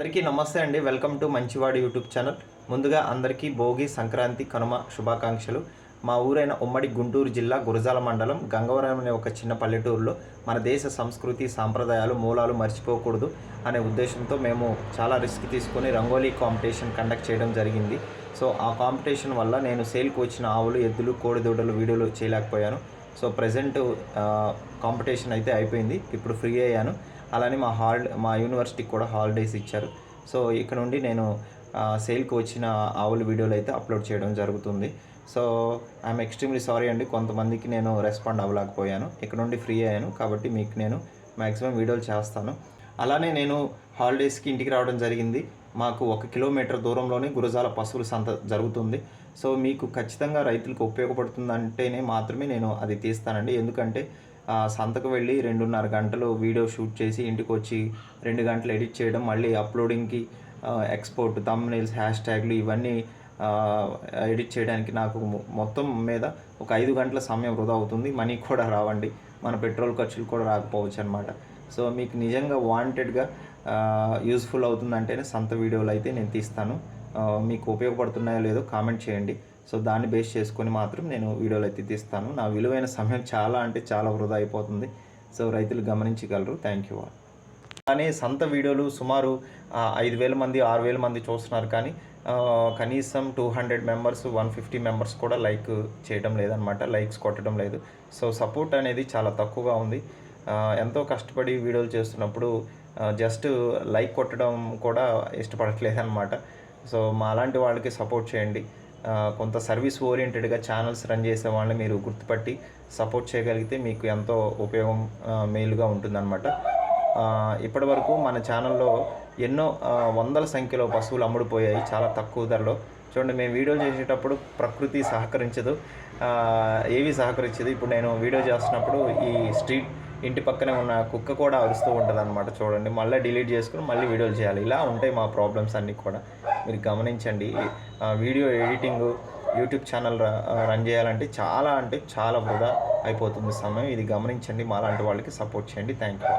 అందరికీ నమస్తే అండి. Welcome to Manchivadu YouTube channel. ముందుగా అందరికీ భోగి సంక్రాంతి కనుమ శుభాకాంక్షలు. మా ఊరైన ఉమ్మడి గుంటూరు జిల్లా గురజాల మండలం గంగవరం అనే ఒక చిన్న పల్లెటూరులో మన దేశ సంస్కృతి సాంప్రదాయాలు మూలాలు మర్చిపోకూడదు అనే ఉద్దేశంతో మేము చాలా రిస్క్ తీసుకొని రంగోలీ కాంపిటీషన్ కండక్ట్ చేయడం జరిగింది. సో ఆ కాంపిటీషన్ వల్ల నేను సేల్కి వచ్చిన ఆవులు ఎద్దులు కోడిదూడలు వీడియోలు చేయలేకపోయాను. సో ప్రజెంట్ కాంపిటీషన్ అయితే అయిపోయింది. ఇప్పుడు ఫ్రీ అయ్యాను. అలానే మా హాల్ మా యూనివర్సిటీకి కూడా హాలిడేస్ ఇచ్చారు. సో ఇక్కడ నుండి నేను సేల్కి వచ్చిన ఆవుల వీడియోలు అయితే అప్లోడ్ చేయడం జరుగుతుంది. సో ఐఎమ్ ఎక్స్ట్రీమ్లీ సారీ అండి. కొంతమందికి నేను రెస్పాండ్ అవ్వలేకపోయాను. ఇక్కడ నుండి ఫ్రీ అయ్యాను కాబట్టి మీకు నేను మ్యాక్సిమం వీడియోలు చేస్తాను. అలానే నేను హాలిడేస్కి ఇంటికి రావడం జరిగింది. మాకు ఒక కిలోమీటర్ దూరంలోనే గురజాల పశువుల సంత జరుగుతుంది. సో మీకు ఖచ్చితంగా రైతులకు ఉపయోగపడుతుందంటేనే మాత్రమే నేను అది తీస్తానండి. ఎందుకంటే సంతకు వెళ్ళి రెండున్నర గంటలు వీడియో షూట్ చేసి ఇంటికి వచ్చి రెండు గంటలు ఎడిట్ చేయడం మళ్ళీ అప్లోడింగ్కి ఎక్స్పోర్ట్ తమ్నైల్స్ హ్యాష్ ట్యాగ్లు ఇవన్నీ ఎడిట్ చేయడానికి నాకు మొత్తం మీద ఒక ఐదు గంటల సమయం వృధా అవుతుంది. మనీ కూడా రావండి. మన పెట్రోల్ ఖర్చులు కూడా రాకపోవచ్చు అనమాట సో మీకు నిజంగా వాంటెడ్గా యూస్ఫుల్ అవుతుందంటేనే సంత వీడియోలు అయితే నేను తీస్తాను. మీకు ఉపయోగపడుతున్నాయో లేదో కామెంట్ చేయండి. సో దాన్ని బేస్ చేసుకొని మాత్రం నేను వీడియోలు అయితే తీస్తాను. నా విలువైన సమయం చాలా అంటే చాలా వృధా అయిపోతుంది. సో రైతులు గమనించగలరు. Thank you all. కానీ సంత వీడియోలు సుమారు ఐదు వేల మంది ఆరు వేల మంది చూస్తున్నారు. కానీ కనీసం two hundred members one fifty members కూడా లైక్ చేయడం లేదనమాట లైక్స్ కొట్టడం లేదు. సో సపోర్ట్ అనేది చాలా తక్కువగా ఉంది. ఎంతో కష్టపడి వీడియోలు చేస్తున్నప్పుడు జస్ట్ లైక్ కొట్టడం కూడా ఇష్టపడట్లేదు అనమాట సో మా అలాంటి వాళ్ళకి సపోర్ట్ చేయండి. కొంత సర్వీస్ ఓరియంటెడ్గా ఛానల్స్ రన్ చేసే వాళ్ళని మీరు గుర్తుపట్టి సపోర్ట్ చేయగలిగితే మీకు ఎంతో ఉపయోగం మేలుగా ఉంటుందన్నమాట. ఇప్పటి వరకు మన ఛానల్లో ఎన్నో వందల సంఖ్యలో పశువులు అమ్ముడుపోయాయి చాలా తక్కువ ధరలో. చూడండి మేము వీడియోలు చేసేటప్పుడు ప్రకృతి సహకరించదు. ఏవి సహకరించదు. ఇప్పుడు నేను వీడియో చేస్తున్నప్పుడు ఈ స్ట్రీట్ ఇంటి పక్కనే ఉన్న కుక్క కూడా అరుస్తూ ఉంటుంది అనమాట చూడండి మళ్ళీ డిలీట్ చేసుకుని మళ్ళీ వీడియోలు చేయాలి. ఇలా ఉంటాయి మా ప్రాబ్లమ్స్ అన్నీ కూడా. మీరు గమనించండి. Video editing YouTube channel run చేయాలంటే చాలా అంటే చాలా వృధా అయిపోతుంది సమయం. ఇది గమనించండి. మా లాంటి వాళ్ళకి సపోర్ట్ చేయండి. Thank you